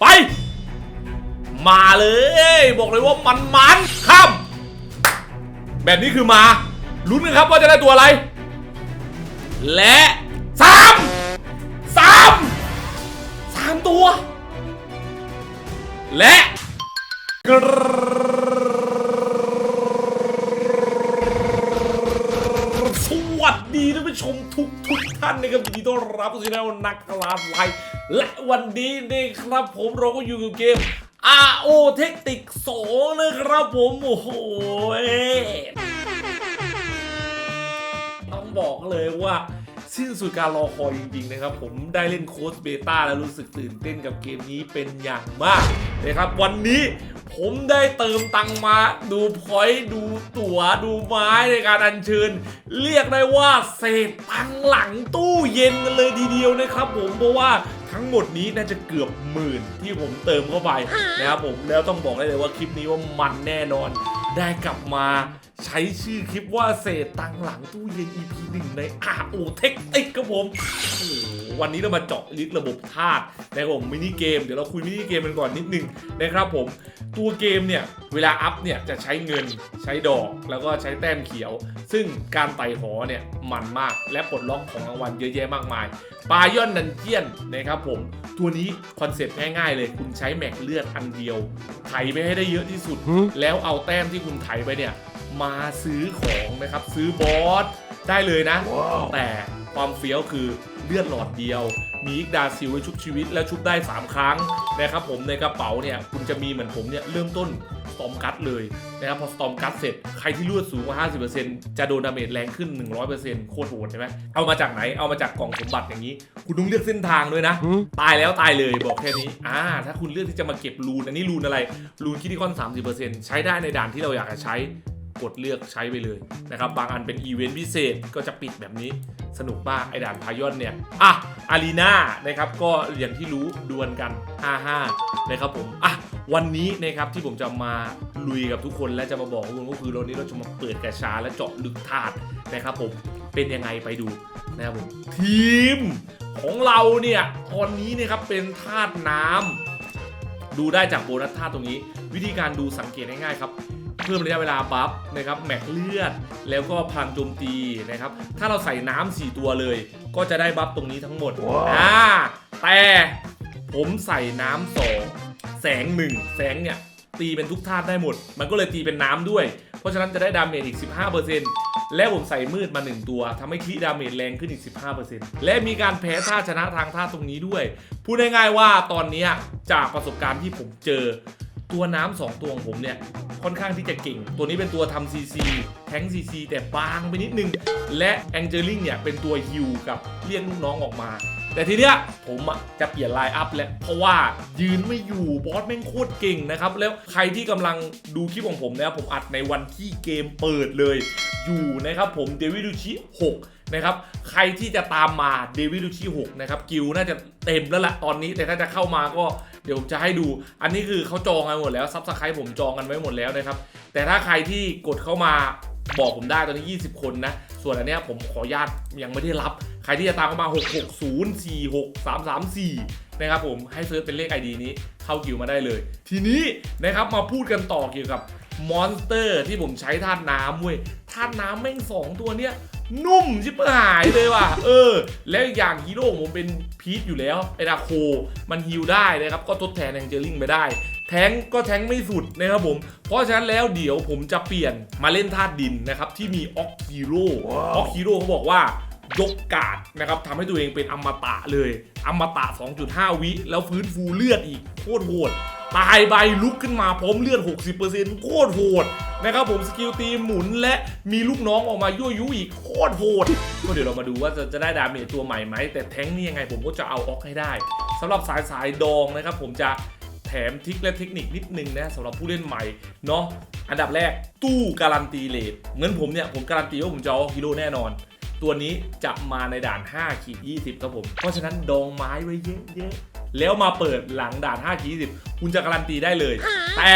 ไป มาเลย บอกเลยว่ามันมันข้ามแบบนี้คือมาลุ้นกันครับว่าจะได้ตัวอะไร และสามสามสามตัว และกสวัสดีท่านผู้ชมทุกทุกท่านนะครับยินดีต้อนรับสู่ช่องนักกลาสไลด์ และวันนี้นี่ครับผมเราก็อยู่กับเกม RO เทคติก2นะครับผมโอ้โหต้องบอกเลยว่าสิ้นสุดการรอคอยจริงๆนะครับ ผมได้เล่นโค้ดเบต้าแล้วรู้สึกตื่นเต้นกับเกมนี้เป็นอย่างมาก นะครับวันนี้ผมได้เติมตังมาดูพอยต์ดูตั๋วดูไม้ในการอัญเชิญ เรียกได้ว่าเศษตังหลังตู้เย็นกันเลยทีเดียวนะครับ ผมเพราะว่าทั้งหมดนี้น่าจะเกือบหมื่นที่ผมเติมเข้าไปนะครับผมแล้วต้องบอกได้เลยว่าคลิปนี้ว่ามันแน่นอน ได้กลับมาใช้ชื่อคลิปว่าเศษตังหลังตู้เย็น EP หนึ่งใน RO เทคติกครับผม วันนี้เรามาเจาะลึกระบบธาตุนะครับผมมินิเกม เดี๋ยวเราคุยมินิเกมกันก่อนนิดนึงนะครับผม ตัวเกมเนี่ย เวลาอัพเนี่ย จะใช้เงินใช้ดอกแล้วก็ใช้แต้มเขียว ซึ่งการไต่หอเนี่ย มันมากและปลดล็อกของรางวัลเยอะแยะมากมายปายอนดันเจียนนะครับผม ตัวนี้คอนเซ็ปต์ง่ายๆเลย คุณใช้แม็กเลือดอันเดียว ไถไปให้ได้เยอะที่สุด แล้วเอาแต้มที่คุณไถไปเนี่ย มาซื้อของนะครับ ซื้อบอสได้เลยนะ แต่ความเฟี้ยวคือเลือดหลอดเดียว มีอีกดาซิลไว้ชุบชีวิต และชุบได้ 3 ครั้งนะครับผมในกระเป๋าเนี่ยคุณจะมีเหมือนผมเนี่ยเริ่มต้นส ตอมกัดเลยนะครับพอสตอมกัดเสร็จใครที่เลือดสูงกว่า 50%จะโดนดาเมจแรงขึ้น 100%โคตรโหดใช่ไหมเอามาจากไหนเอามาจากกล่องสมบัติอย่างนี้ คุณต้องเลือกเส้นทางด้วยนะ ตายแล้วตายเลยบอกแค่นี้อ่าถ้าคุณเลือกที่จะมาเก็บรูนอันนี้รูนอะไรรูนคิดที่คอน 30%ใช้ได้ในด่านที่เราอยากจะใช้กดเลือกใช้ไปเลยนะครับบางอันเป็นอีเวนต์พิเศษก็จะปิดแบบนี้ สนุกมากไอด่านพายอนเนี่ยอะอารีนานะครับก็อย่างที่รู้ดวลกัน 55 นะครับผมอะวันนี้นะครับที่ผมจะมาลุยกับทุกคนและจะมาบอกคุณก็คือวันนี้เราจะมาเปิดกระชาและเจาะลึกธาตุนะครับผมเป็นยังไงไปดูนะครับผมทีมของเราเนี่ยตอนนี้นี่ยครับเป็นธาตุน้ำดูได้จากโบนัสธาตุตรงนี้ วิธีการดูสังเกตง่ายๆครับ เพิ่มระยะเวลาบัฟนะครับแม็กเลือด แล้วก็พลังโจมตีนะครับ ถ้าเราใส่น้ำ4ตัวเลย ก็จะได้บัฟตรงนี้ทั้งหมดอ่าแต่ผมใส่น้ำสองแสงหนึ่งแสงเนี่ยตีเป็นทุกธาตุได้หมด มันก็เลยตีเป็นน้ำด้วย เพราะฉะนั้นจะได้ดาเมจอีก 15%และผมใส่มืดมา 1 ตัวทำให้คีดาเมจแรงขึ้นอีก 15%และมีการแพ้ท่าชนะทางท่าตรงนี้ด้วย พูดง่ายๆว่าตอนเนี้ยจากประสบการณ์ที่ผมเจอ ตัวน้ำสองตัวของผมเนี่ยค่อนข้างที่จะเก่ง ตัวนี้เป็นตัวทำซีซีแทงซีซีแต่บางไปนิดนึง และแองเจลิงเนี่ยเป็นตัวฮิวกับเรียกลูกน้องออกมา แต่ทีเนี้ยผมอะจะเปลี่ยนไลน์อัพแล้ว เพราะว่ายืนไม่อยู่บอสแม่งโคตรเก่งนะครับ แล้วใครที่กำลังดูคลิปของผมนะครับผมอัดในวันที่เกมเปิดเลย อยู่นะครับผมเดวิดูชิ6นะครับใครที่จะตามมาเดวิดูชิ6นะครับ กิลน่าจะเต็มแล้วละตอนนี้แต่ถ้าจะเข้ามาก็ ดี๋ยวผมจะให้ดู อันนี้คือเขาจองกันหมดแล้วซับสไครต์ผมจองกันไว้หมดแล้วนะครับ แต่ถ้าใครที่กดเข้ามาบอกผมได้ตอนนี้ 20 คนนะ ส่วนอันเนี้ยผมขออนุญาตยังไม่ได้รับ ใครที่จะตามเข้ามา 6604634 นะครับผมให้เซิร์ชเป็นเลข ID นี้เข้ากิวมาได้เลย ทีนี้นะครับมาพูดกันต่อเกี่ยวกับ มอนสเตอร์ที่ผมใช้ธาตุน้ำเว้ยธาตุน้ำแม่งสองตัวเนี้ยนุ่มชิบหายเลยว่ะ เออ แล้วอีกอย่างฮีโร่ของผมเป็นพีทอยู่แล้ว ไอดาโค มันฮิลได้นะครับ ก็ทดแทนแองเจลิงไปได้ แทงก็แทงไม่สุดนะครับผม เพราะฉะนั้นแล้วเดี๋ยวผมจะเปลี่ยนมาเล่นธาตุดินนะครับ ที่มีออกฮีโร่ออกฮีโร่เขาบอกว่า ยกกาดนะครับทำให้ตัวเองเป็นอมตะเลยอมตะ 2.5 วิ แล้วฟื้นฟูเลือดอีกโคตรโหดตายใบลุกขึ้นมาพร้อมเลือด 60%โคตรโหดนะครับผมสกิลตีหมุนและมีลูกน้องออกมายั่วยุอีกโคตรโหดก็เดี๋ยวเรามาดูว่าจะจะได้ดาเมจตัวใหม่ไหม แต่แท้งนี่ยังไงผมก็จะเอาออกให้ได้สำหรับสายสายดองนะครับผมจะแถมทิคและเทคนิคนิดนึงนะสำหรับผู้เล่นใหม่เนาะอันดับแรกตู้การันตีเลทเหมือนผมเนี่ยผมการันตีว่าผมจะเอาฮีโร่แน่นอน ตัวนี้จะมาในด่าน5ขีด20ครับผม เพราะฉะนั้นดองไม้ไว้เยอะๆ แล้วมาเปิดหลังด่าน5ขีด20คุณจะการันตีได้เลย แต่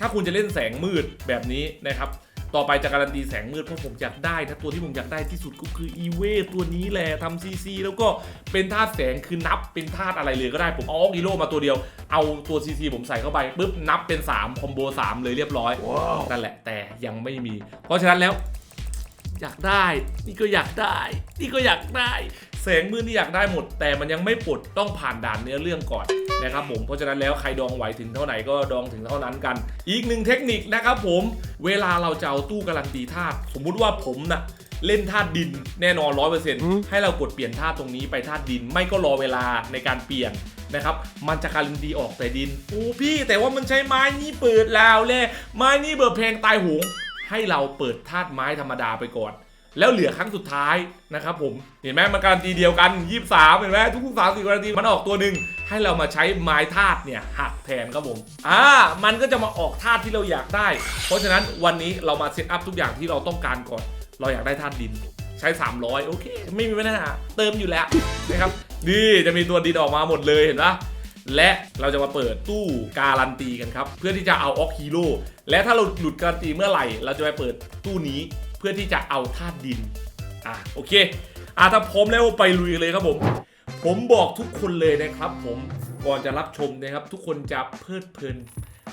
ถ้าคุณจะเล่นแสงมืดแบบนี้นะครับ ต่อไปจะการันตีแสงมืดเพราะผมอยากได้นะตัวที่ผมอยากได้ที่สุดก็คืออีเวตัวนี้แหละทำซีซีแล้วก็เป็นธาตุแสงคือนับเป็นธาตุอะไรเลยก็ได้ผมเอาออกฮีโร่มาตัวเดียว เอาตัวซีซีผมใส่เข้าไปปุ๊บนับเป็น3คอมโบ3เลยเรียบร้อยนั่นแหละแต่ยังไม่มี เพราะฉะนั้นแล้ว อยากได้ นี่ก็อยากได้ นี่ก็อยากได้ แสงมืดนี่อยากได้หมด แต่มันยังไม่ปลดต้องผ่านด่านเนื้อเรื่องก่อนนะครับผม เพราะฉะนั้นแล้วใครดองไหวถึงเท่าไหร่ก็ดองถึงเท่านั้นกัน อีกหนึ่งเทคนิคนะครับผม เวลาเราจะเอาตู้การันตีธาตุสมมุติว่าผมนะเล่นธาตุดินแน่นอนร้อยเปอร์เซ็นต์ให้เรากดเปลี่ยนธาตุตรงนี้ไปธาตุดิน ไม่ก็รอเวลาในการเปลี่ยนนะครับ มันจะการันตีออกแต่ดิน โอ้พี่แต่ว่ามันใช้ไม้นี่เปิดแล้วเลยไม้นี่เบอร์แพงตายโหง ให้เราเปิดธาตุไม้ธรรมดาไปก่อน แล้วเหลือครั้งสุดท้ายนะครับผมเห็นไหมมันการันตีเดียวกัน 23 เห็นไหมทุกๆสามสี่การันตีมันออกตัวหนึ่งให้เรามาใช้ไม้ธาตุเนี่ยหักแทนครับผมอ่ามันก็จะมาออกธาตุที่เราอยากได้ เพราะฉะนั้นวันนี้เรามาเซตอัพทุกอย่างที่เราต้องการก่อน เราอยากได้ธาตุดินใช้ 300 โอเค ไม่มีปัญหาเติมอยู่แล้วนะครับนี่จะมีตัวดินออกมาหมดเลยเห็นปะ และเราจะมาเปิดตู้การันตีกันครับ เพื่อที่จะเอาออกฮีโร่และถ้าเราหลุดการันตีเมื่อไหร่ เราจะไปเปิดตู้นี้เพื่อที่จะเอาธาตุดินอะโอเคอะถ้าพร้อมแล้วไปลุยกันเลยครับผม ผมบอกทุกคนเลยนะครับ ผมก่อนจะรับชมนะครับ ทุกคนจะเพลิดเพลิน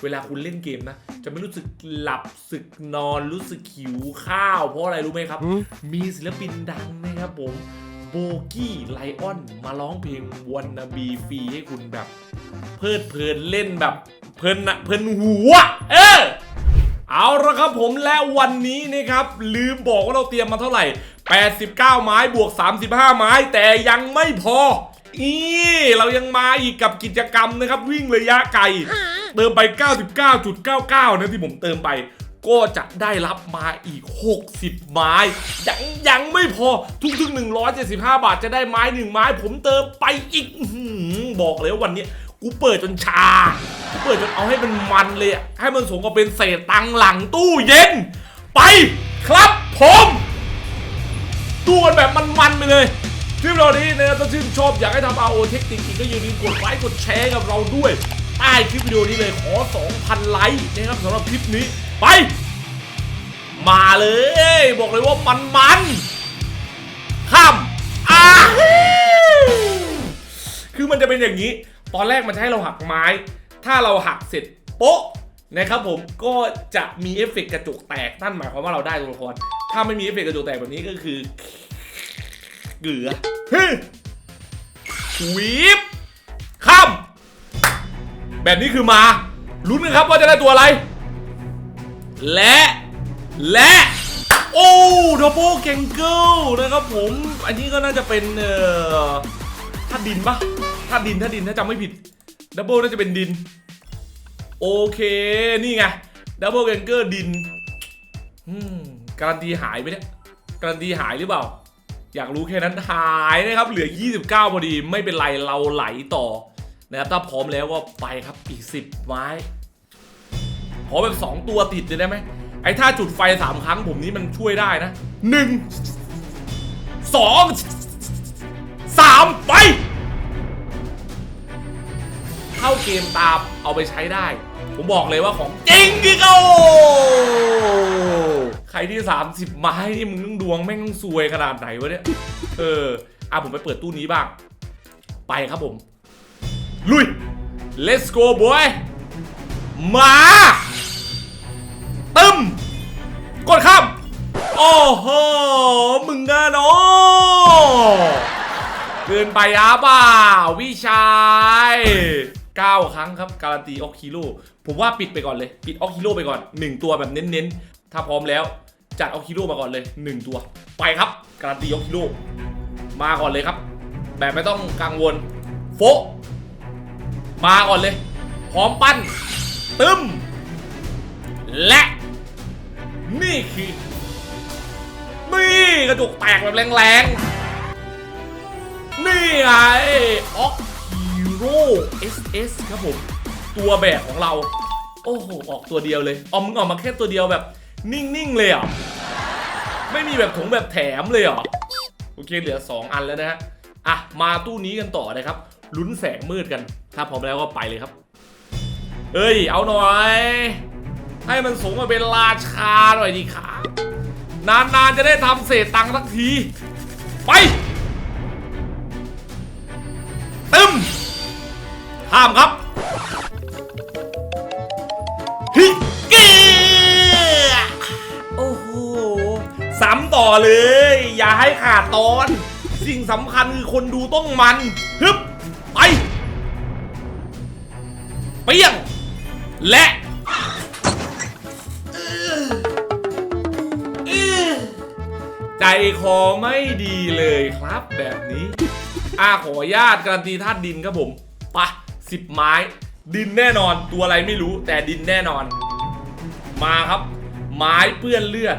เวลาคุณเล่นเกมนะ จะไม่รู้สึกหลับสึกนอนรู้สึกหิวข้าว เพราะอะไรรู้ไหมครับ มีศิลปินดังนะครับผม โบกี้ไลออนมาร้องเพลงวันนาบีฟรีให้คุณแบบ เพลิดเพลินเล่นแบบเพลินนะเพลินหัว เออเอาละครับผมและวันนี้นะครับ ลืมบอกว่าเราเตรียมมาเท่าไหร่ 89 ไม้บวก 35 ไม้แต่ยังไม่พออีเรายังมาอีกกับกิจกรรมนะครับ วิ่งระยะไกล เติมไป 99.99 นะที่ผมเติมไป ก็จะได้รับมาอีก 60 ไม้ ยังยังไม่พอทุกๆ 175 บาทจะได้ไม้หนึ่งไม้ ผมเติมไปอีกอบอกเลยว่าวันนี้กูเปิดจนชา กูเปิดจนเอาให้มันมันเลยอะให้มันสมกับเป็นเศษตังหลังตู้เย็น ไปครับผมดูกันแบบมันๆไปเลยคลิปเรานี้นะครับถ้าชื่นชอบอยากให้ทำ RO เทคนิคอีกก็อย่าลืมกดไลค์กดแชร์กับเราด้วย ใต้คลิปวิดีโอนี้เลยขอ 2,000 ไลค์นะครับสำหรับคลิปนี้ ไป มาเลย บอกเลยว่ามันมันข้ามอ่าคือมันจะเป็นอย่างนี้ ตอนแรกมันจะให้เราหักไม้ ถ้าเราหักเสร็จโป๊ะนะครับผมก็จะมีเอฟเฟกต์กระจกแตกนั่นหมายความว่าเราได้ตัวละครถ้าไม่มีเอฟเฟกต์กระจกแตกแบบนี้ก็คือเกลือวีบข้ามแบบนี้คือมาลุ้นกันครับว่าจะได้ตัวอะไร และ และโอ้ดับเบิลเกงเกิลนะครับผม อันนี้ก็น่าจะเป็นเอ่อถ้าดินปะถ้าดินถ้าดินถ้าจำไม่ผิดดับเบิลน่าจะเป็นดิน โอเคนี่ไงดับเบิลเกงเกิลดินอืมการันตีหายไปเนี่ยการันตีหายหรือเปล่า อยากรู้แค่นั้นหายนะครับ เหลือ 29พอดีไม่เป็นไรเราไหลต่อนะครับถ้าพร้อมแล้วก็ไปครับอีก 10 ไม้ ขอแบบ 2 ตัวติดเลยได้ไหมไอ้ถ้าจุดไฟ 3 ครั้งผมนี้มันช่วยได้นะ1 2 3ไป เข้าเกมตามเอาไปใช้ได้ ผมบอกเลยว่าของจริงดิโก้ใครที่ 30 ไม้นี่มึงต้องดวง แม่งต้องซวยขนาดไหนวะเนี่ย เออ อะผมไปเปิดตู้นี้บ้าง ไปครับผม ลุย let's go boy มา กดข้ามโอ้โหมึงอะเนาะเกินไปอะเปล่าวิชัย9 ครั้งครับ การันตีออกฮีโร่ผมว่าปิดไปก่อนเลย ปิดออกฮีโร่ไปก่อน 1 ตัวแบบเน้นๆ ถ้าพร้อมแล้วจัดออกฮีโร่มาก่อนเลย 1 ตัว ไปครับ การันตีออกฮีโร่มาก่อนเลยครับ แบบไม่ต้องกังวล โฟมาก่อนเลย พร้อมปั้น ตึมและ นี่คือนี่กระจกแตกแบบแรงๆ นี่ไงออกฮีโร่ SS ครับผม ตัวแบกของเรา โอ้โห ออกตัวเดียวเลยออมมึงออกมาแค่ตัวเดียวแบบ นิ่ง ๆ เลยอะ ไม่มีแบบถุงแบบแถมเลยเหรอโอเค เหลือ 2 อันแล้วนะฮะ อะ มาตู้นี้กันต่อนะครับ ลุ้นแสงมืดกัน ถ้าพร้อมแล้วก็ไปเลยครับ เอ้ย เอาหน่อย ให้มันสูงมาเป็นราชาหน่อยดีครันานๆจะได้ทำเศษตังค์สักที ไป ตึมห้ามครับฮิเกโอ้โหสามต่อเลย อย่าให้ขาดตอน สิ่งสำคัญคือคนดูต้องมัน ฮึบ ไป เปี้ยง และ คอไม่ดีเลยครับแบบนี้ อ่าขออนุญาตการันตีธาตุดินครับผมปะสิบไม้ ดินแน่นอนตัวอะไรไม่รู้แต่ดินแน่นอน มาครับ ไม้เปื้อนเลือด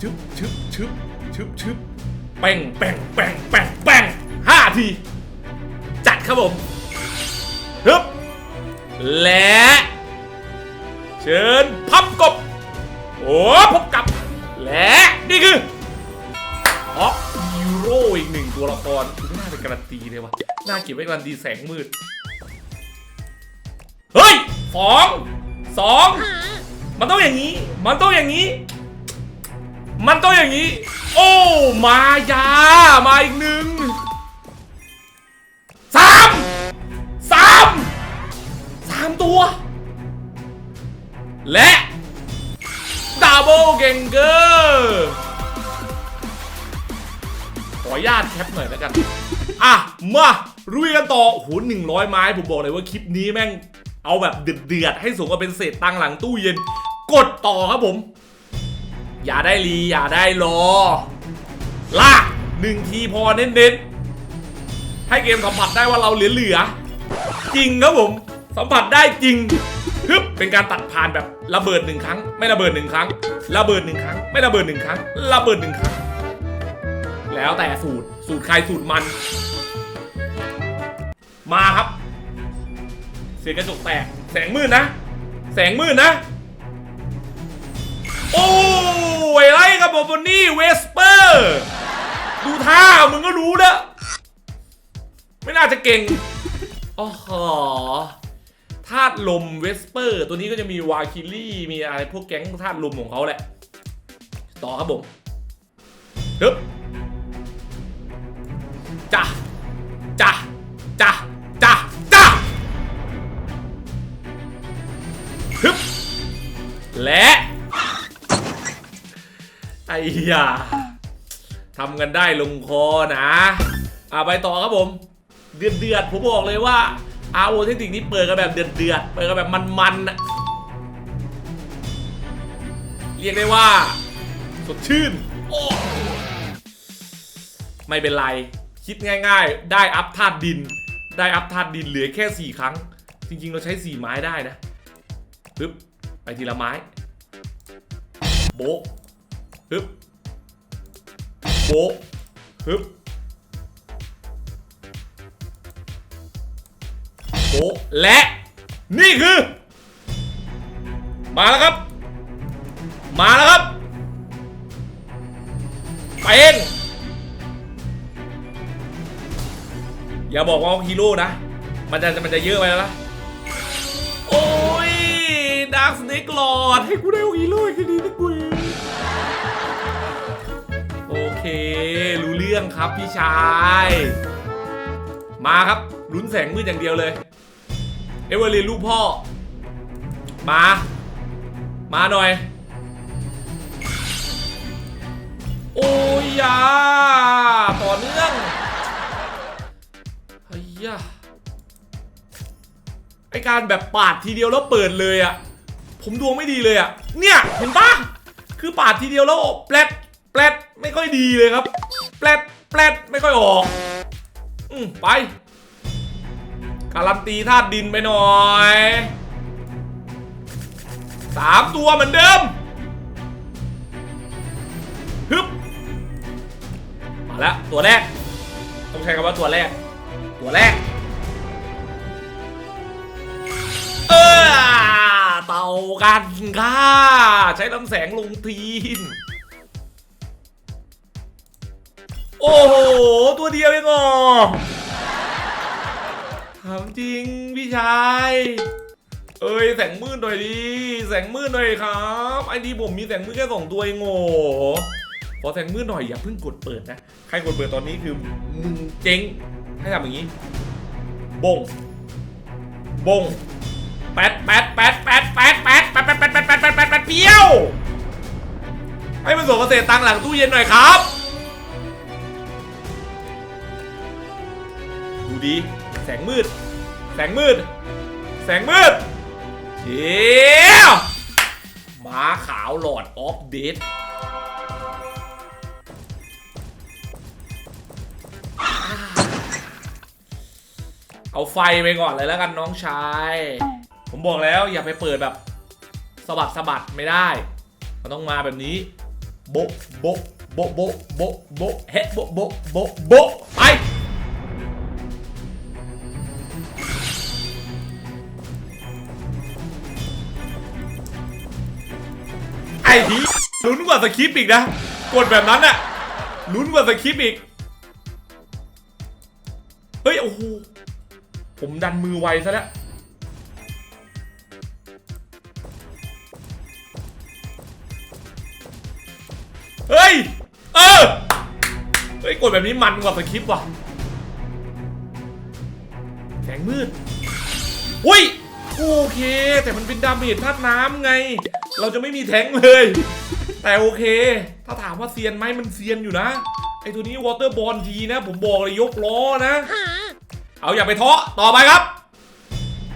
ชึบชึบชึบชึบชึบแป้งแป้งแป้งแป้งแป้งห้าที จัดครับผมฮึบและ เชิญพับกบ โอ้พบกับ และ นี่คือ ออฟฮีโร่อีกหนึ่งตัวละครคุณน่าเป็นการันตีเลยวะน่าเก็บไว้การันตีแสงมืด เฮ้ยสองสองมันต้องอย่างนี้ มันต้องอย่างนี้ มันต้องอย่างนี้ โอ้ มายา มาอีกหนึ่งสามสามสามตัว และดับเบิลเกงเกอร์ ออนุญาตแคปหน่อยแล้วกัน อะ มารุยกันต่อโอ้โหหนึ่งร้อยไม้ ผมบอกเลยว่าคลิปนี้แม่ง เอาแบบเดือดๆ ให้สมกับเป็นเศษตังหลังตู้เย็น กดต่อครับผม อย่าได้รี อย่าได้รอลากหนึ่งทีพอเน้นๆ ให้เกมสัมผัสได้ว่าเราเหลือๆ จริงครับผม สัมผัสได้จริงฮึบเป็นการตัดผ่านแบบระเบิดหนึ่งครั้ง ไม่ระเบิดหนึ่งครั้ง ระเบิดหนึ่งครั้ง ไม่ระเบิดหนึ่งครั้ง ระเบิดหนึ่งครั้ง แล้วแต่สูตรสูตรใครสูตรมัน มาครับ เสียงกระจกแตก แสงมืดนะ แสงมืดนะ โอ้ยไรครับผมวันนี้เวสเปอร์ ดูท่ามึงก็รู้นะไม่น่าจะเก่งอ๋อหธาตุลมเวสเปอร์ ตัวนี้ก็จะมีวาคิลี่ มีอะไรพวกแก๊งธาตุลมของเขาแหละ ต่อครับผมฮึบ จ้ะจ้ะจ้ะจ้ะจ้ะฮึบและไอ้ยาทำกันได้ลงคอนะอ่าไปต่อครับผม เดือดเดือดผมบอกเลยว่าอาโอเทคนิคนี้เปิดกันแบบเดือดเดือดเปิดกันแบบมันๆน่ะเรียกได้ว่า สดชื่น โอ้ ไม่เป็นไร คิดง่าย ๆ ได้อัพธาตุดิน ได้อัพธาตุดินเหลือแค่ 4 ครั้ง จริง ๆ เราใช้ 4 ไม้ได้นะปึ๊บไปทีละไม้ โบะฮึบโบะฮึบโบและนี่คือ มาแล้วครับ มาแล้วครับไปเอง อย่าบอกว่าฮีโร่นะ มันจะมันจะเยอะไปแล้วนะโอ้ยดาร์คสเนกลอดให้กูได้ฮีโร่แค่นี้นะกูโอเค รู้เรื่องครับพี่ชาย มาครับลุ้นแสงมืดอย่างเดียวเลย เอเวอร์ลีนลูกพ่อ มา มาหน่อย โอ้ยยาต่อเนื่อง ยไอการแบบปาดทีเดียวแล้วเปิดเลยอะผมดวงไม่ดีเลยอะเนี่ยเห็นปะคือปาดทีเดียวแล้วแปลดแปลดไม่ค่อยดีเลยครับ แปลดแปลดไม่ค่อยออก อืมไปการันตีธาตุดินไปหน่อยสามตัวเหมือนเดิมฮึบมาแล้วตัวแรกต้องใช้คำว่าตัวแรก ตัวแรก เออเต่ากันค่ะ ใช้ลำแสงลงทีนโอ้โห ตัวเดียวเองอะถามจริง พี่ชาย เอ้ย แสงมืดหน่อยดิ แสงมืดหน่อยครับไอดีผมมีแสงมืดแค่สองตัวเองโง่ขอแสงมืดหน่อยอย่าเพิ่งกดเปิดนะ ใครกดเปิดตอนนี้คือมึงเจ๊ง ให้ทำอย่างนี้ บง บงแปดแปดแปดแปดแปดแปดแปดแปดแปดแปดแปดแปดแปดแปดเปี้ยว ให้มันส่งเกษตรตังค์หลังตู้เย็นหน่อยครับ ดูดี แสงมืด แสงมืด แสงมืดเดี๋ยวหมาขาวหลอดออฟเดต เอาไฟไปก่อนเลยแล้วกันน้องชาย ผมบอกแล้วอย่าไปเปิดแบบสะบัดสะบัดไม่ได้มันต้องมาแบบนี้โบโบโบโบโบโบเฮโบโบโบโบไปไอ้ทีลุ้นกว่าสคริปต์อีกนะ กดแบบนั้นน่ะลุ้นกว่าสคริปต์อีก เฮ้ย โอ้โห ผมดันมือไวซะแล้วเฮ้ย เออ เฮ้ย กดแบบนี้มันกว่าสคริปต์ว่ะ แสงมืด อุ้ย โอเค แต่มันเป็นดาเมจธาตุน้ำไง เราจะไม่มีแทงเลย แต่โอเค ถ้าถามว่าเซียนไหมมันเซียนอยู่นะ ไอตัวนี้วอเตอร์บอลทีนะ ผมบอกเลยยกล้อนะ เอาอย่าไปท้อต่อไปครับ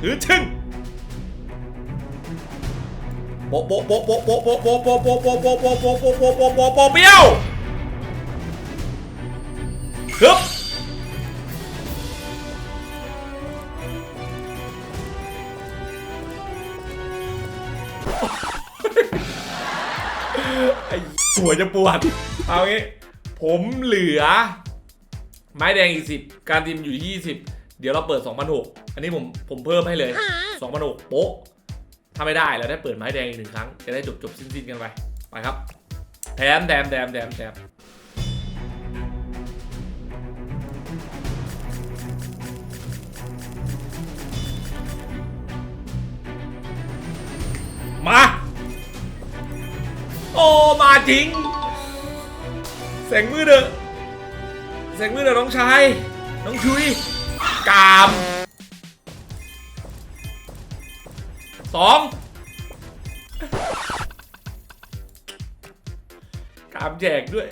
หรือชึ่งโปะโปะโปะโปะโปะโปะโปะโปะโปะโปะโปโปะโปโปะโปโปะโปโปะเปี้ยวฮึบไอ้หัวจะปวด เอางี้ ผมเหลือ ไม้แดงอีกสิบการทีมอยู่ที่ยี่สิบ เดี๋ยวเราเปิด2,006อันนี้ผมผมเพิ่มให้เลย2,006โป๊ะถ้าไม่ได้เราได้เปิดไม้แดงอีกหนึ่งครั้ง จะได้จบจบสิ้นสิ้นกันไป ไปครับแถมแถมแถมแถมแถมมา โอ้ มาจริง แสงมืดเด้อแสงมืดเด้อน้องชาย น้องชุย กามสองกามแจกด้วย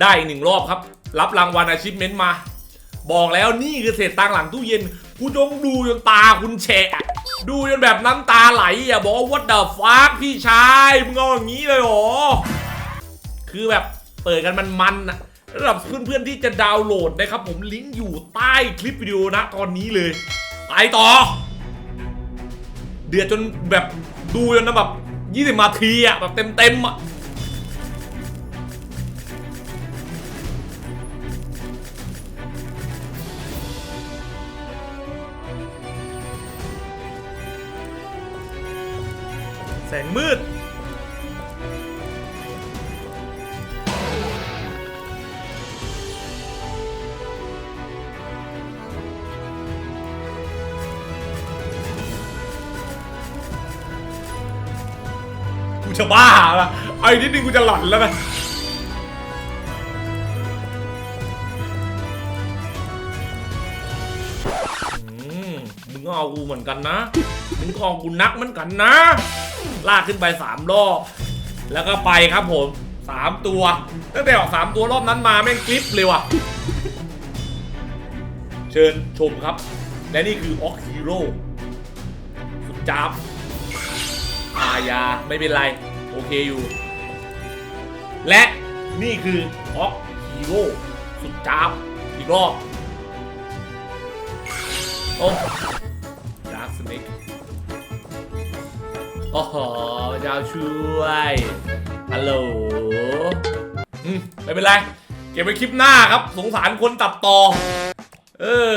ได้อีกหนึ่งรอบครับ รับรางวัลอาชิพเมนต์มา บอกแล้วนี่คือเศษตังหลังตู้เย็นกูจงดูจนตาคุณแฉะดูจนแบบน้ำตาไหลอะบอกว่า what the fuck พี่ชายมึงเอาอย่างนี้เลยเหรอคือแบบเปิดกันมันมันอะ สำหรับเพื่อนๆที่จะดาวน์โหลดนะครับ ผมลิงก์อยู่ใต้คลิปวิดีโอนะตอนนี้เลยไปต่อ เดือดจนแบบดูจนนะแบบ20นาทีอะแบบเต็มๆอะแสงมืด หลอนแล้วนะอืมมึงก็เอากูเหมือนกันนะ มึงก็เอากูนักเหมือนกันนะ ลากขึ้นไปสามรอบ แล้วก็ไปครับผมสามตัว ตั้งแต่ออกสามตัวรอบนั้นมาแม่งกริปเลยว่ะ เชิญชมครับ และนี่คือออกฮีโร่สุดจับอายาไม่เป็นไร โอเคอยู่ และนี่คือออกฮีโร่สุดจ้าบอีกรอบโอ้ดาร์คสเน็กโอ้โหเจ้าช่วยฮัลโหลอืมไม่เป็นไร เก็บไว้คลิปหน้าครับ สงสารคนตัดต่อ เออ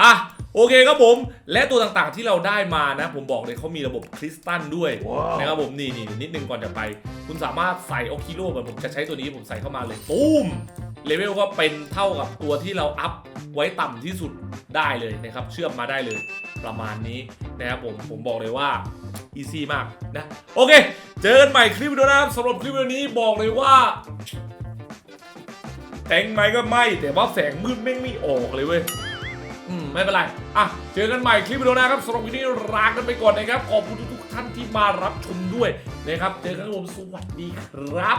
อะ โอเคครับผม และตัวต่างๆที่เราได้มานะ ผมบอกเลยเขามีระบบคริสตัลด้วยนะครับผมนี่นี่นิดนึงก่อนจะไป คุณสามารถใส่โอคิโร่แบบผมจะใช้ตัวนี้ผมใส่เข้ามาเลยตูมเลเวลก็เป็นเท่ากับตัวที่เราอัพไว้ต่ำที่สุดได้เลยนะครับ เชื่อมมาได้เลยประมาณนี้นะครับผมผมบอกเลยว่าอีซี่มากนะ โอเค เจอกันใหม่คลิปวิดีโอนะครับสำหรับคลิปวิดีโอนี้บอกเลยว่าแต่งไหมก็ไม่ แต่ว่าแสงมืดแม่งไม่ออกเลยเว้ย อืมไม่เป็นไร อะ เจอกันใหม่คลิปวิดีโอหน้าครับสำหรับวันนี้ลากันไปก่อนนะครับ ขอบคุณทุกๆท่านที่มารับชมด้วยนะครับ เจอกันครับผมสวัสดีครับ